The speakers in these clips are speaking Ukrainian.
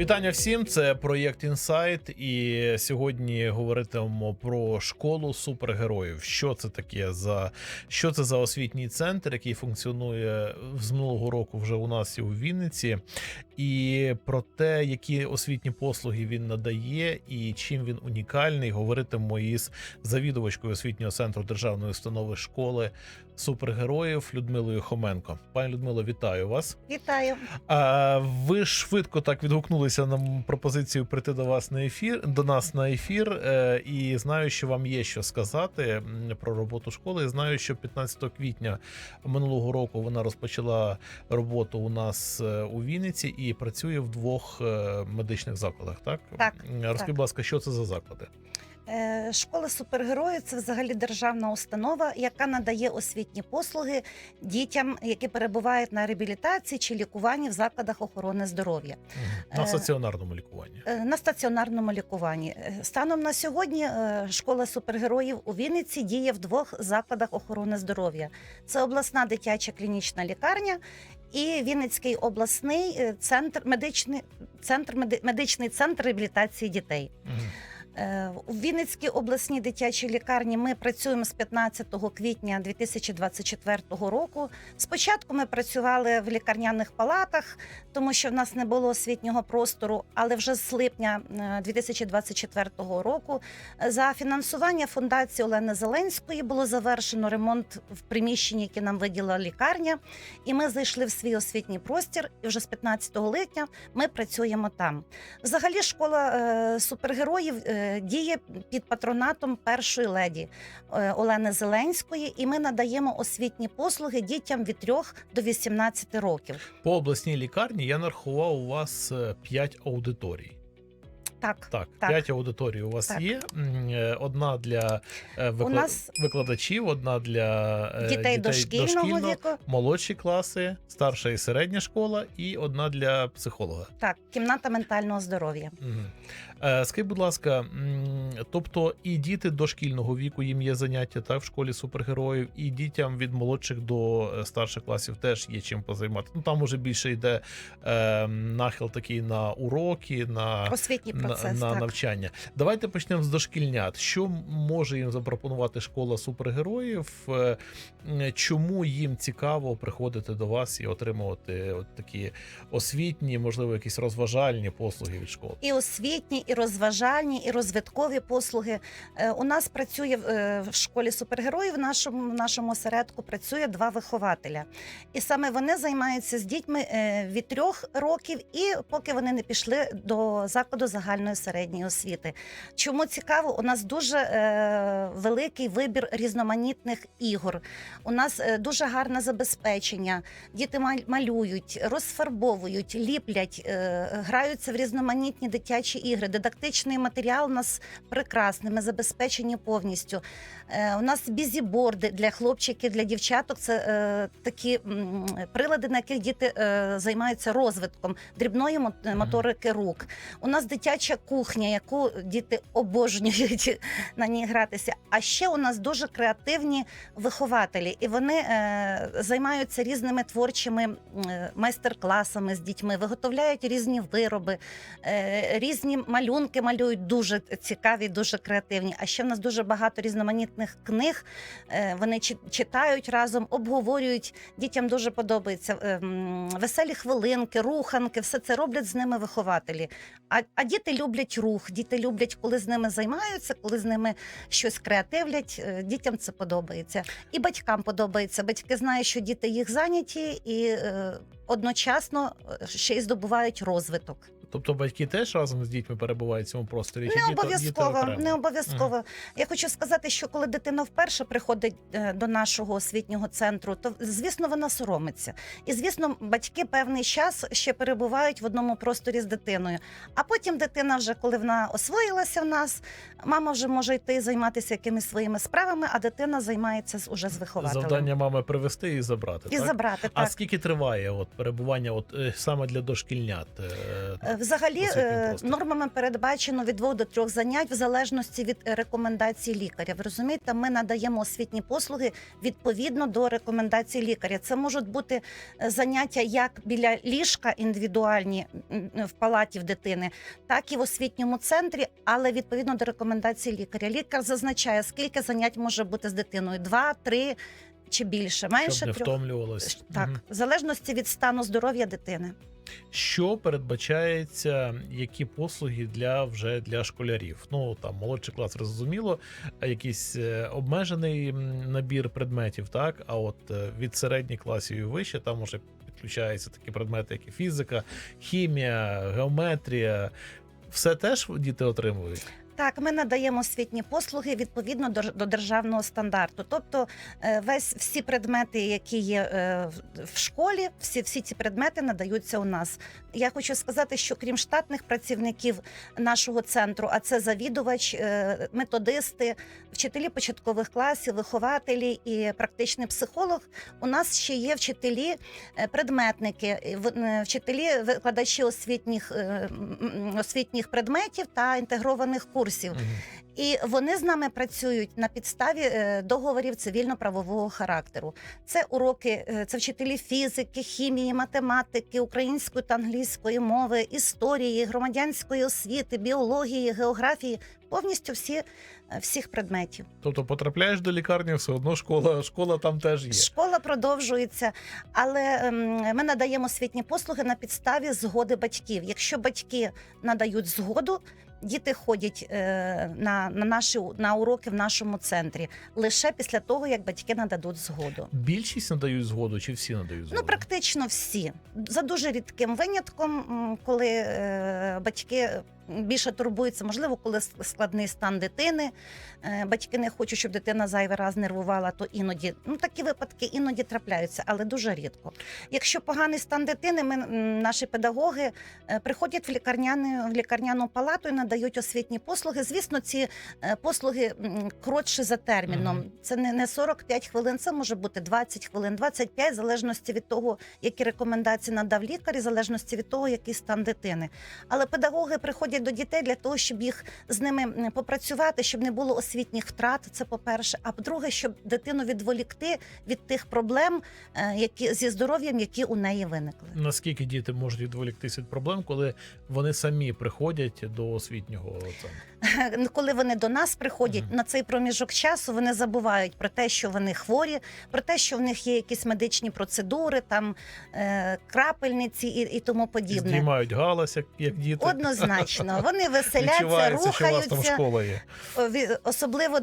Вітання всім! Це проєкт Інсайт. І сьогодні говоритимемо про школу супергероїв. Що це таке за що це за освітній центр, який функціонує з минулого року вже у нас і у Вінниці, і про те, які освітні послуги він надає, і чим він унікальний, говоритимемо із завідувачкою освітнього центру державної установи школи супергероїв Людмилою Хоменко. Пані Людмило, вітаю вас. Вітаю. А, ви швидко так відгукнулися на пропозицію прийти до вас на ефір, до нас на ефір. Е, і знаю, що вам є що сказати про роботу школи. Знаю, що 15 квітня минулого року вона розпочала роботу у нас е, у Вінниці і працює в двох е, медичних закладах. Так, Так, розкажіть, будь ласка, що це за заклади? Е, Школа супергероїв це взагалі державна установа, яка надає освітні послуги дітям, які перебувають на реабілітації чи лікуванні в закладах охорони здоров'я На Е, стаціонарному лікуванні. Е, на стаціонарному лікуванні. Е, Станом на сьогодні е, школа супергероїв у Вінниці діє в двох закладах охорони здоров'я: це обласна дитяча клінічна лікарня. І Вінницький обласний е, центр медичний центр меди- медичний центр реабілітації дітей. Мгм. Е, У Вінницькій обласній дитячій лікарні ми працюємо з 15 квітня 2024 року. Спочатку ми працювали в лікарняних палатах, тому що в нас не було освітнього простору, але вже з липня е, 2024 року е, за фінансування фундації Олени Зеленської було завершено ремонт в приміщенні, яке нам виділа лікарня. І ми зайшли в свій освітній простір. І вже з 15 липня ми працюємо там. Взагалі, школа е, супергероїв е, діє під патронатом першої леді е, Олени Зеленської, і ми надаємо освітні послуги дітям від 3 до 18 років. По обласній лікарні я нарахував у вас 5 аудиторій. Так, Так, Так. п'ять аудиторій у вас Так. є. Е, Одна для е, викла- У нас- викладачів, одна для е, дітей, дошкільного віку. молодші класи, старша і середня школа, і одна для психолога. Так, кімната ментального здоров'я. Мгм. Е, Скажіть, будь ласка, тобто і діти дошкільного віку їм є заняття так в школі супергероїв, і дітям від молодших до е, старших класів теж є чим позаймати. Ну там уже більше йде е, нахил такий на уроки, на Освітній на, процес. на так. навчання. Давайте почнемо з дошкільнят. Що може їм запропонувати школа супергероїв? Е, Чому їм цікаво приходити до вас і отримувати от такі освітні, можливо, якісь розважальні послуги від школи? І освітні, і розважальні, і розвиткові послуги. Е, У нас працює е, в школі супергероїв. В нашому в нашому осередку працює два вихователя, і саме вони займаються з дітьми е, від трьох років, і поки вони не пішли до закладу загальної середньої освіти. Чому цікаво? У нас дуже великий вибір різноманітних ігор. У нас дуже гарне забезпечення. Діти малюють, розфарбовують, ліплять, граються в різноманітні дитячі ігри. Дидактичний матеріал у нас прекрасний. Ми забезпечені повністю. Е, У нас бізіборди для хлопчиків, для дівчаток. Це е, такі прилади, на яких діти е, займаються розвитком дрібної мо- моторики рук. У нас дитяча кухня, яку діти обожнюють на ній гратися. А ще у нас дуже креативні вихователі, і вони займаються різними творчими майстер-класами з дітьми, виготовляють різні вироби, різні малюнки малюють дуже цікаві, дуже креативні. А ще в нас дуже багато різноманітних книг. Е, вони чи- читають разом, обговорюють. Дітям дуже подобається е, веселі хвилинки, руханки. Все це роблять з ними вихователі. А, а діти люблять рух, діти люблять, коли з ними займаються, коли з ними щось креативлять. Е, Дітям це подобається. І батькам подобається. Батьки знають, що діти їх зайняті і одночасно ще й здобувають розвиток. Тобто батьки теж разом з дітьми перебувають в цьому просторі? Не обов'язково, не обов'язково. Я хочу сказати, що коли дитина вперше приходить е, до нашого освітнього центру, то звісно вона соромиться. І звісно, батьки певний час ще перебувають в одному просторі з дитиною. А потім дитина, вже коли вона освоїлася в нас, мама вже може йти займатися якимись своїми справами, а дитина займається уже з вихователем. Завдання мами привезти і забрати. І так? забрати А так. скільки триває от перебування, от е, саме для дошкільнят? Взагалі е, нормами передбачено від двох до трьох занять в залежності від е, рекомендацій лікаря. Ви розумієте, ми надаємо освітні послуги відповідно до рекомендацій лікаря. Це можуть бути е, заняття як біля ліжка індивідуальні в палаті в дитини, так і в освітньому центрі, але відповідно до рекомендацій лікаря. Лікар зазначає, скільки занять може бути з дитиною: два, три чи більше, менше Щоб не трьох. втомлювалось. Так, Мгм. в залежності від стану здоров'я дитини. Що передбачається, які послуги для вже для школярів? Ну там молодший клас зрозуміло, а якийсь е, обмежений м, набір предметів, так а от е, від середніх класів і вище там уже підключаються такі предмети, як і фізика, хімія, геометрія. Все теж діти отримують. Так, ми надаємо освітні послуги відповідно до, до державного стандарту. Тобто, е, весь всі предмети, які є е, в- школі, всі, всі ці предмети надаються у нас. Я хочу сказати, що крім штатних працівників нашого центру, а це завідувач, е, методисти, вчителі початкових класів, вихователі і практичний психолог. У нас ще є вчителі, предметники, вчителі, викладачі освітніх, освітніх предметів та інтегрованих курсів. Мгм. І вони з нами працюють на підставі е, договорів цивільно-правового характеру. Це уроки, е, це вчителі фізики, хімії, математики, української та англійської мови, історії, громадянської освіти, біології, географії повністю всі е, всіх предметів. Тобто потрапляєш до лікарні, все одно школа, школа там теж є. Школа продовжується, але ем, ми надаємо освітні послуги на підставі згоди батьків. Якщо батьки надають згоду, діти ходять е, на, на наші на уроки в нашому центрі лише після того, як батьки нададуть згоду. Більшість надають згоду, чи всі надають згоду? Ну, практично всі за дуже рідким винятком, коли е, батьки більше турбуються, можливо, коли складний стан дитини. е, Батьки не хочуть, щоб дитина зайвий раз нервувала, то іноді ну такі випадки іноді трапляються, але дуже рідко. Якщо поганий стан дитини, ми наші педагоги е, приходять в лікарняну в лікарняну палату і надають освітні послуги. Звісно, ці е, послуги м, коротші за терміном. Це не, не 45 хвилин, це може бути 20 хвилин, 25, в залежності від того, які рекомендації надав лікар, і в залежності від того, який стан дитини. Але педагоги приходять до дітей для того, щоб їх з ними попрацювати, щоб не було освітніх втрат. Це по-перше. А по-друге, щоб дитину відволікти від тих проблем, е, які зі здоров'ям, які у неї виникли. Наскільки діти можуть відволіктися від проблем, коли вони самі приходять до освітнього центру? коли вони до нас приходять на цей проміжок часу, вони забувають про те, що вони хворі, про те, що в них є якісь медичні процедури, там е, крапельниці і, і тому подібне. Знімають галас, як, як діти. Однозначно, вони веселяться, Відчувається, що у вас там школа є. Особливо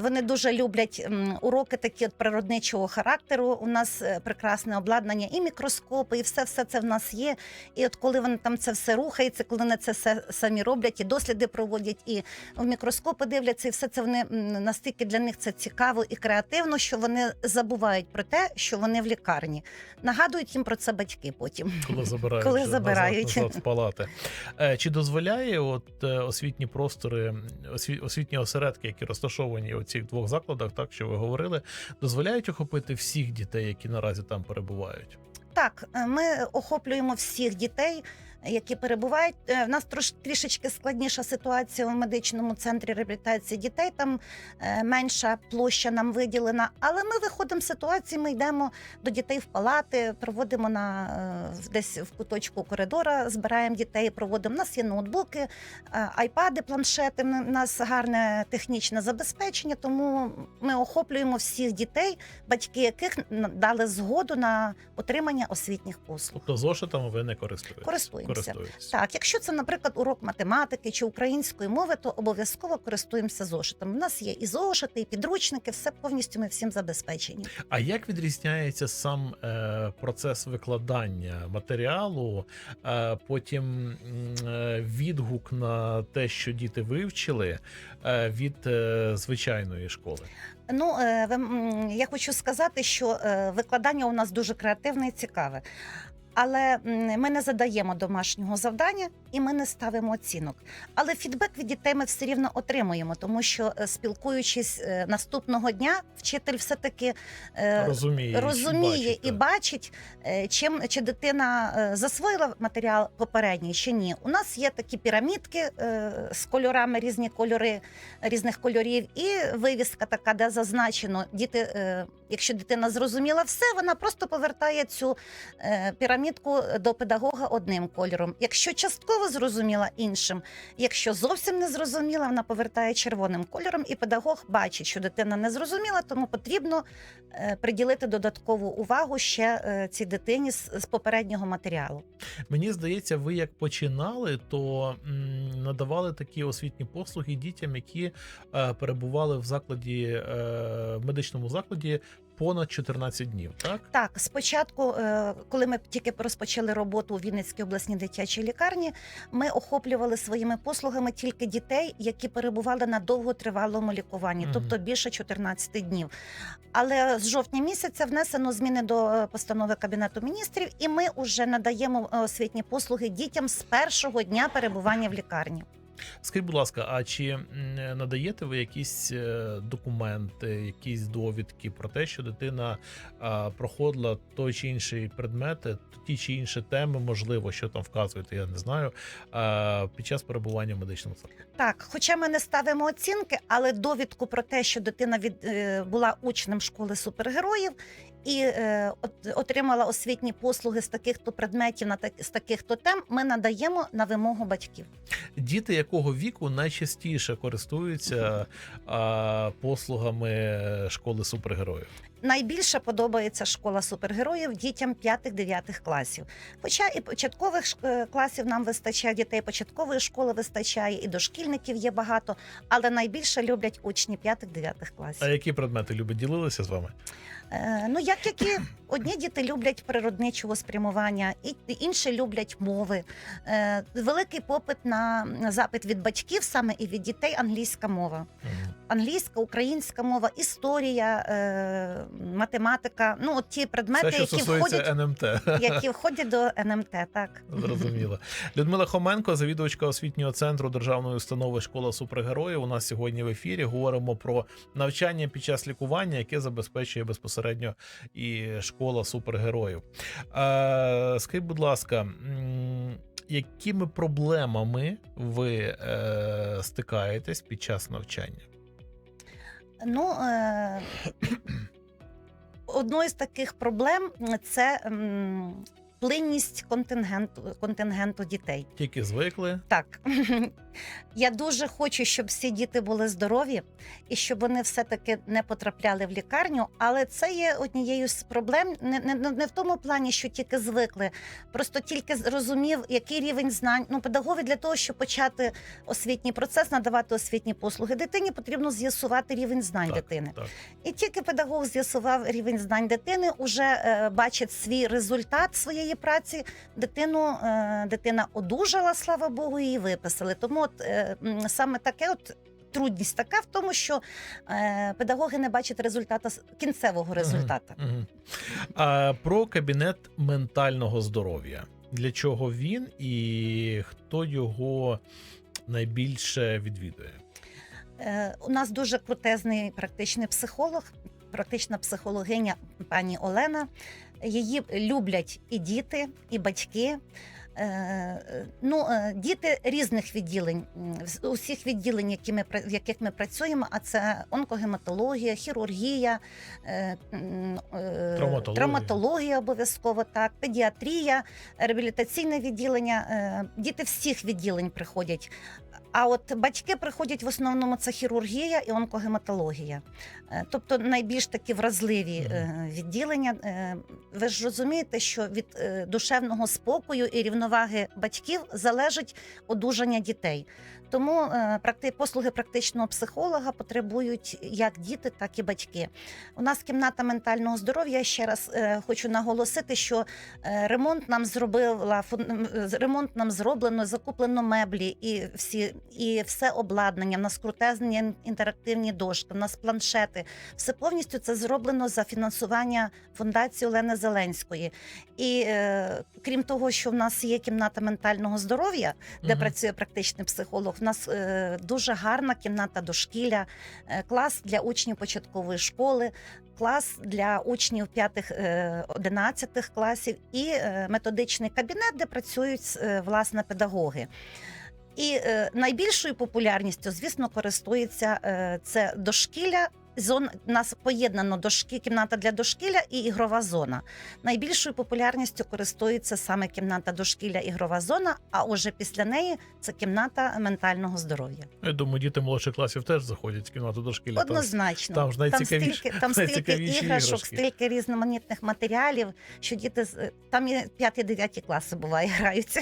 вони дуже люблять уроки такі от природничого характеру. У нас е, прекрасне обладнання, і мікроскопи, і все, все це в нас є. І от коли вони там це все рухається, коли вони це все самі роблять, і досліди проводять, і в мікроскопи дивляться, і все це вони настільки для них це цікаво і креативно, що вони забувають про те, що вони в лікарні. Нагадують їм про це батьки потім. Коли забирають, Коли забирають. Назад, назад в палати. Е, Чи дозволяє от е, освітні простори, освітні осередки, які розташовані у цих двох закладах, так що ви говорили, дозволяють охопити всіх дітей, які наразі там перебувають? Так, е, ми охоплюємо всіх дітей, які перебувають. Е, В нас трош трішечки складніша ситуація у медичному центрі реабілітації дітей. Там е, менша площа нам виділена. Але ми виходимо з ситуації. Ми йдемо до дітей в палати, проводимо на е, десь в куточку коридора, збираємо дітей, проводимо. У нас є ноутбуки, айпади, планшети. У нас гарне технічне забезпечення, тому ми охоплюємо всіх дітей, батьки яких дали згоду на отримання освітніх послуг. Тобто зошитами ви не користуєтесь? Користуємося. Користуєтесь. Так, якщо це, наприклад, урок математики чи української мови, то обов'язково користуємося зошитом. У нас є і зошити, і підручники, все повністю ми всім забезпечені. А як відрізняється сам е, процес викладання матеріалу, е, потім е, відгук на те, що діти вивчили, е, від е, звичайної школи? Ну, е, я хочу сказати, що е, викладання у нас дуже креативне і цікаве. Але ми не задаємо домашнього завдання і ми не ставимо оцінок. Але фідбек від дітей ми все рівно отримуємо, тому що е, спілкуючись е, наступного дня, вчитель все таки Розуміє, розуміє бачить, і так. бачить, е, чим чи дитина е, засвоїла матеріал попередній чи ні. У нас є такі пірамідки е, з кольорами, різні кольори різних кольорів, і вивіска така, де зазначено діти. е, Якщо дитина зрозуміла все, вона просто повертає цю е, пірамідку до педагога одним кольором. Якщо частково зрозуміла іншим, якщо зовсім не зрозуміла, вона повертає червоним кольором, і педагог бачить, що дитина не зрозуміла, тому потрібно е, приділити додаткову увагу ще е, цій дитині з, попереднього матеріалу. Мені здається, ви як починали, то надавали такі освітні послуги дітям, які е, перебували в закладі в медичному закладі понад 14 днів. Так Так, спочатку, е, коли ми тільки розпочали роботу у Вінницькій обласній дитячій лікарні, ми охоплювали своїми послугами тільки дітей, які перебували на довготривалому лікуванні, Мгм. тобто більше 14 днів. Але з жовтня місяця внесено зміни до е, постанови Кабінету міністрів, і ми вже надаємо е, освітні послуги дітям з першого дня перебування в лікарні. Скажіть, будь ласка, а чи надаєте ви якісь е, документи, якісь довідки про те, що дитина проходила той чи інший предмети, ті чи інші теми, можливо, що там вказуєте, я не знаю, під час перебування в медичному закладі? Так, хоча ми не ставимо оцінки, але довідку про те, що дитина від е, була учнем школи супергероїв і е, от, отримала освітні послуги з таких то предметів на так з таких то тем, ми надаємо на вимогу батьків. Діти якого віку найчастіше користуються а, послугами школи супергероїв? Найбільше подобається школа супергероїв дітям 5-9 класів. Хоча і початкових е, класів нам вистачає дітей, початкової школи вистачає, і дошкільників є багато, але найбільше люблять учні 5-9 класів. А які предмети любить ділилися з вами? Е, Ну, як які одні діти люблять природничого спрямування, і інші люблять мови. Е, Великий попит на запит від батьків, саме і від дітей англійська мова. Англійська, українська мова, історія, е, математика. Ну, от ті предмети, Все, які входять, НМТ. які входять до НМТ. Так Зрозуміло. Людмила Хоменко, завідувачка освітнього центру державної установи школа супергероїв. У нас сьогодні в ефірі говоримо про навчання під час лікування, яке забезпечує безпосередньо і школа супергероїв. Е, скажіть, будь ласка, якими проблемами ви е, стикаєтесь під час навчання? ну. Е, Одною з таких проблем це плинність контингенту контингенту дітей. Тільки звикли? Так я дуже хочу, щоб всі діти були здорові і щоб вони все-таки не потрапляли в лікарню. Але це є однією з проблем, не, не, не в тому плані, що тільки звикли, просто тільки зрозумів, який рівень знань. Ну, педагоги для того, щоб почати освітній процес, надавати освітні послуги дитині, потрібно з'ясувати рівень знань Так, дитини. Так. І тільки педагог з'ясував рівень знань дитини, уже е, бачить свій результат своєї праці. Дитину е, дитина одужала, слава Богу, її виписали. Тому от е, саме таке от. Трудність така в тому, що е, педагоги не бачать результата кінцевого результата. Мгм. А, про кабінет ментального здоров'я. Для чого він і хто його найбільше відвідує? Е, у нас дуже крутезний практичний психолог, практична психологиня пані Олена. Її люблять і діти, і батьки. Е, Ну, е, діти різних відділень, усіх відділень, які ми, в яких ми працюємо, а це онкогематологія, хірургія, е, Травматологія. травматологія обов'язково так, педіатрія, реабілітаційне відділення. Діти всіх відділень приходять. А от батьки приходять в основному це хірургія і онкогематологія, Е, тобто найбільш такі вразливі е, відділення. Е, Ви ж розумієте, що від душевного спокою і рівноваги батьків залежить одужання дітей. Тому е, послуги практичного психолога потребують як діти, так і батьки. У нас кімната ментального здоров'я. Ще раз е, хочу наголосити, що е, ремонт нам зробила ремонт нам зроблено, закуплено меблі і всі і все обладнання. В нас крутезні інтерактивні дошки, в нас планшети. Все повністю це зроблено за фінансування фундації Олени Зеленської. І крім того, що в нас є кімната ментального здоров'я, де Мгм. працює практичний психолог. Нас е, дуже гарна кімната дошкілля, е, клас для учнів початкової школи, клас для учнів 5-11 класів і е, методичний кабінет, де працюють е, власне педагоги. І е, найбільшою популярністю, звісно, користується е, це дошкілля. Зон нас поєднано дошки, кімната для дошкілля і ігрова зона. Найбільшою популярністю користується саме кімната дошкілля, ігрова зона. А уже після неї це кімната ментального здоров'я. Я думаю, діти молодших класів теж заходять в кімнату дошкілля. Однозначно, там ж найцікавіше- стільки, там стільки іграшок, іграшки. стільки різноманітних матеріалів, що діти там і 5-9 класи буває граються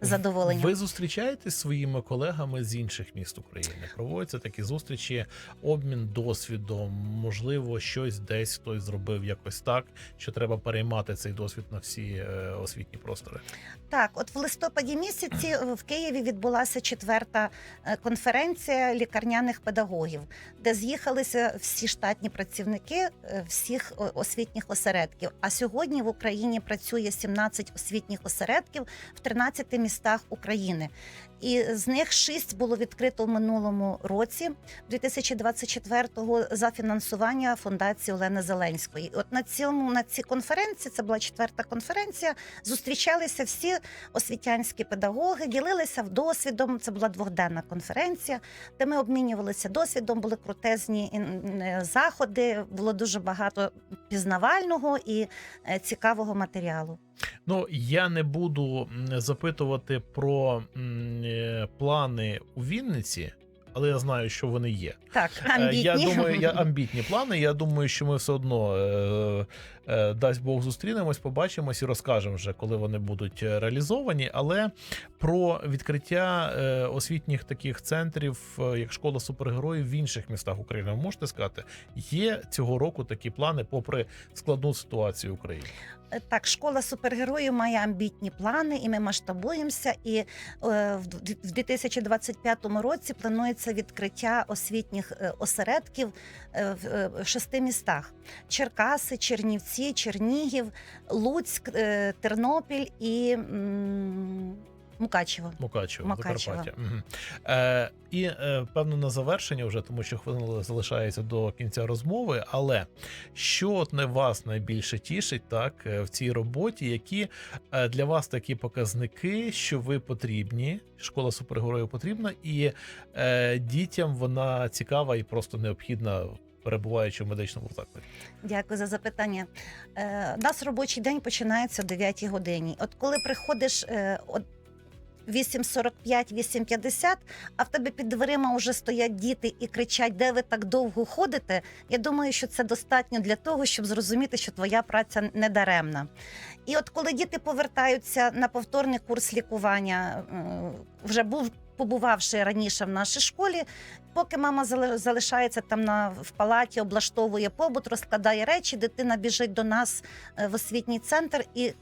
з задоволенням. Ви зустрічаєтесь зі своїми колегами з інших міст України? Проводяться такі зустрічі, обмін досвідом. Можливо, щось десь хтось зробив якось так, що треба переймати цей досвід на всі е, освітні простори. Так, от в листопаді місяці е, в Києві відбулася четверта е, конференція лікарняних педагогів, де з'їхалися всі штатні працівники всіх освітніх осередків. А сьогодні в Україні працює 17 освітніх осередків в 13 містах України. І з них 6 було відкрито в минулому році, 2024-го, за фінансування фундації Олени Зеленської. От на цьому на цій конференції, це була четверта конференція, зустрічалися всі освітянські педагоги, ділилися досвідом. Це була двохденна конференція, де ми обмінювалися досвідом. Були крутезні е, заходи, було дуже багато пізнавального і е, цікавого матеріалу. Ну я не буду запитувати про е, плани у Вінниці, але я знаю, що вони є. Так, Е, амбітні. Я думаю, я амбітні плани. Я думаю, що ми все одно е, е, дасть Бог зустрінемось, побачимось і розкажемо вже, коли вони будуть е, реалізовані. Але про відкриття е, освітніх таких центрів, е, як школа супергероїв в інших містах України, ви можете сказати, є цього року такі плани, попри складну ситуацію в Україні. Е, Так, школа супергероїв має амбітні плани, і ми масштабуємося. І е, в д- в 2025 році планується відкриття освітніх е, осередків е, в шести містах: Черкаси, Чернівці, Чернігів, Луцьк, Тернопіль і Мукачево. Мукачево, Мукачево. Закарпаття. Угу. Е, і е, певно на завершення, вже тому що хвилина залишається до кінця розмови. Але що от не вас найбільше тішить, так е, в цій роботі, які е, для вас такі показники, що ви потрібні, школа супергероїв потрібна, і е, дітям вона цікава і просто необхідна. Перебуваючи в медичному закладі, Дякую за запитання. Е, у нас робочий день починається о 9 годині. От коли приходиш е, от 8.45, 8.50, а в тебе під дверима вже стоять діти і кричать, де ви так довго ходите. Я думаю, що це достатньо для того, щоб зрозуміти, що твоя праця не даремна. І от коли діти повертаються на повторний курс лікування, вже був. Побувавши раніше в нашій школі, поки мама залишається там на в палаті, облаштовує побут, розкладає речі, дитина біжить до нас е, в освітній центр і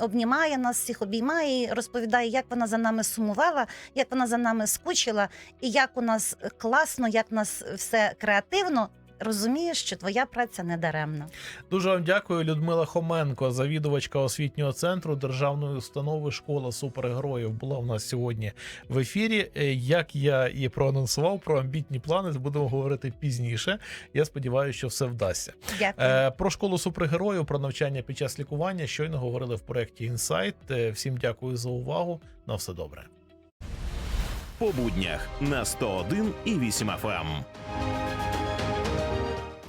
обнімає нас, всіх обіймає, і розповідає, як вона за нами сумувала, як вона за нами скучила, і як у нас класно, як у нас все креативно. Розумієш, що твоя праця не даремна. Дуже вам дякую, Людмила Хоменко, завідувачка освітнього центру державної установи Школа супергероїв. Була в нас сьогодні в ефірі. Е, Як я і проанонсував про амбітні плани, будемо говорити пізніше. Я сподіваюся, що все вдасться. Дякую. Е, Про школу супергероїв, про навчання під час лікування. Щойно говорили в проєкті Інсайт. Всім дякую за увагу. На все добре. по буднях на 101 і 8 FM.